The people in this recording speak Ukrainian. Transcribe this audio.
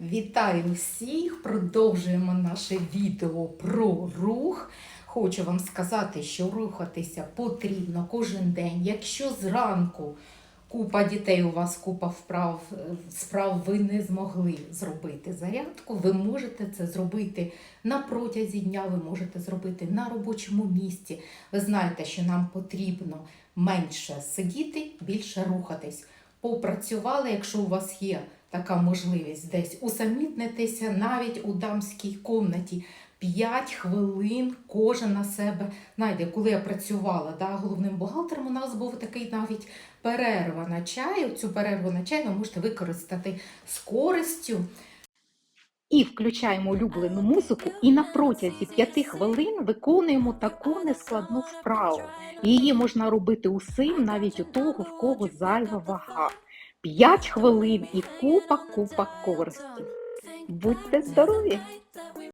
Вітаю всіх! Продовжуємо наше відео про рух. Хочу вам сказати, що рухатися потрібно кожен день. Якщо зранку купа дітей у вас купа вправ, справ ви не змогли зробити зарядку, ви можете це зробити на протязі дня, ви можете зробити на робочому місці. Ви знаєте, що нам потрібно менше сидіти, більше рухатись. Попрацювали, якщо у вас є така можливість десь усамітнитися навіть у дамській комнаті. 5 хвилин кожен на себе. Знаєте, коли я працювала да, головним бухгалтером, у нас був такий навіть перерва на чай. Цю перерву на чай ви можете використати з користю. І включаємо улюблену музику, і на протязі 5 хвилин виконуємо таку нескладну вправу. Її можна робити усім, навіть у того, в кого зайва вага. 5 хвилин і купа-купа користі. Будьте здорові!